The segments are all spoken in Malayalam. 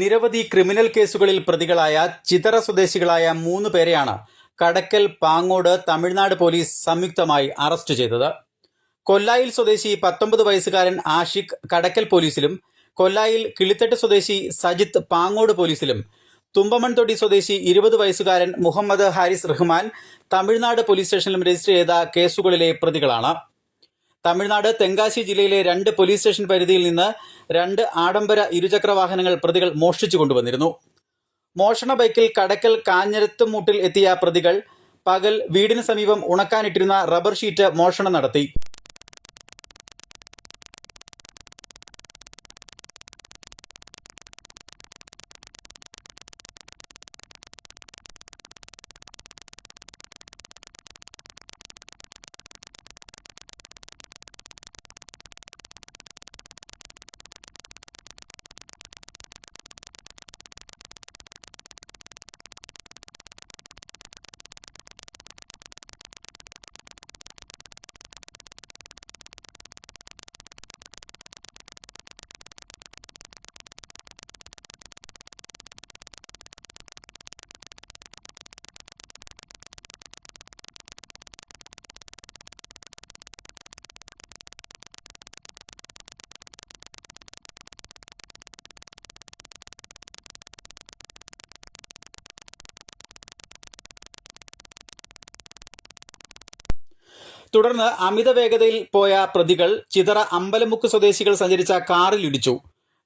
നിരവധി ക്രിമിനൽ കേസുകളിൽ പ്രതികളായ ചിതറ സ്വദേശികളായ മൂന്ന് പേരെയാണ് കടക്കൽ പാങ്ങോട് തമിഴ്നാട് പോലീസ് സംയുക്തമായി അറസ്റ്റ് ചെയ്തത്. കൊല്ലായിൽ സ്വദേശി പത്തൊമ്പത് വയസ്സുകാരൻ ആഷിഖ് കടക്കൽ പോലീസിലും കൊല്ലായിൽ കിളിത്തട്ട് സ്വദേശി സജിത്ത് പാങ്ങോട് പോലീസിലും തുമ്പമൺതൊടി സ്വദേശി ഇരുപത് വയസ്സുകാരൻ മുഹമ്മദ് ഹാരിസ് റഹ്മാൻ തമിഴ്നാട് പോലീസ് സ്റ്റേഷനിലും രജിസ്റ്റർ ചെയ്ത കേസുകളിലെ പ്രതികളാണ്. തമിഴ്നാട് തെങ്കാശി ജില്ലയിലെ രണ്ട് പോലീസ് സ്റ്റേഷൻ പരിധിയിൽ നിന്ന് രണ്ട് ആഡംബര ഇരുചക്ര വാഹനങ്ങൾ പ്രതികൾ മോഷ്ടിച്ചു കൊണ്ടുവന്നിരുന്നു. മോഷണ ബൈക്കിൽ കടക്കൽ കാഞ്ഞരത്തുമൂട്ടിൽ എത്തിയ പ്രതികൾ പകൽ വീടിന് സമീപം ഉണക്കാനിട്ടിരുന്ന റബ്ബർ ഷീറ്റ് മോഷണം നടത്തി. തുടർന്ന് അമിത വേഗതയിൽ പോയ പ്രതികൾ ചിതറ അമ്പലമുക്ക് സ്വദേശികൾ സഞ്ചരിച്ച കാറിൽ ഇടിച്ചു.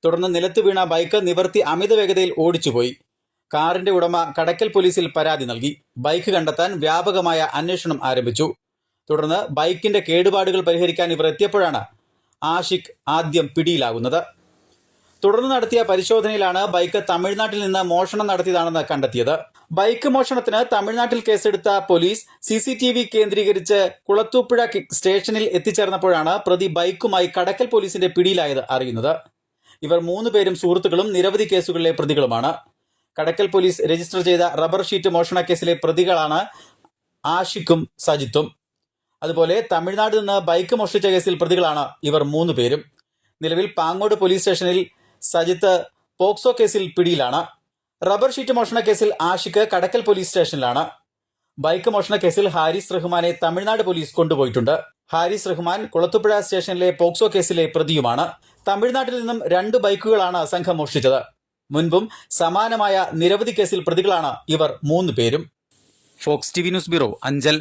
തുടർന്ന് നിലത്ത് വീണ ബൈക്ക് നിവർത്തി അമിത വേഗതയിൽ ഓടിച്ചുപോയി. കാറിന്റെ ഉടമ കടക്കൽ പോലീസിൽ പരാതി നൽകി. ബൈക്ക് കണ്ടെത്താൻ വ്യാപകമായ അന്വേഷണം ആരംഭിച്ചു. തുടർന്ന് ബൈക്കിന്റെ കേടുപാടുകൾ പരിഹരിക്കാൻ ഇവർ എത്തിയപ്പോഴാണ് ആഷിഖ് ആദ്യം പിടിയിലാകുന്നത്. തുടർന്ന് നടത്തിയ പരിശോധനയിലാണ് ബൈക്ക് തമിഴ്നാട്ടിൽ നിന്ന് മോഷണം നടത്തിയതാണെന്ന് കണ്ടെത്തിയത്. ബൈക്ക് മോഷണത്തിന് തമിഴ്നാട്ടിൽ കേസെടുത്ത police C C T V കേന്ദ്രീകരിച്ച് കുളത്തൂപ്പുഴ സ്റ്റേഷനിൽ എത്തിച്ചേർന്നപ്പോഴാണ് പ്രതി ബൈക്കുമായി കടക്കൽ പോലീസിന്റെ പിടിയിലായത് അറിയുന്നത്. ഇവർ മൂന്ന് പേരും സുഹൃത്തുക്കളും നിരവധി കേസുകളിലെ പ്രതികളുമാണ്. കടക്കൽ പോലീസ് രജിസ്റ്റർ ചെയ്ത റബ്ബർ ഷീറ്റ് മോഷണ കേസിലെ പ്രതികളാണ് ആഷിക്കും സജിത്തും. അതുപോലെ തമിഴ്നാട് നിന്ന് ബൈക്ക് മോഷ്ടിച്ച കേസിൽ പ്രതികളാണ് ഇവർ മൂന്ന് പേരും. നിലവിൽ പാങ്ങോട് പോലീസ് സ്റ്റേഷനിൽ സജിത്ത് പോക്സോ കേസിൽ പിടിയിലാണ്. റബ്ബർ ഷീറ്റ് മോഷണ കേസിൽ ആഷിഖ് കടക്കൽ പോലീസ് സ്റ്റേഷനിലാണ്. ബൈക്ക് മോഷണ കേസിൽ ഹാരിസ് റഹ്മാനെ തമിഴ്നാട് പോലീസ് കൊണ്ടുപോയിട്ടുണ്ട്. ഹാരിസ് റഹ്മാൻ കുളത്തുപുഴ സ്റ്റേഷനിലെ പോക്സോ കേസിലെ പ്രതിയുമാണ്. തമിഴ്നാട്ടിൽ നിന്നും രണ്ട് ബൈക്കുകളാണ് സംഘം മോഷ്ടിച്ചത്. മുൻപും സമാനമായ നിരവധി കേസിൽ പ്രതികളാണ് ഇവർ മൂന്ന് പേരും. Fox T V news bureau Anchal.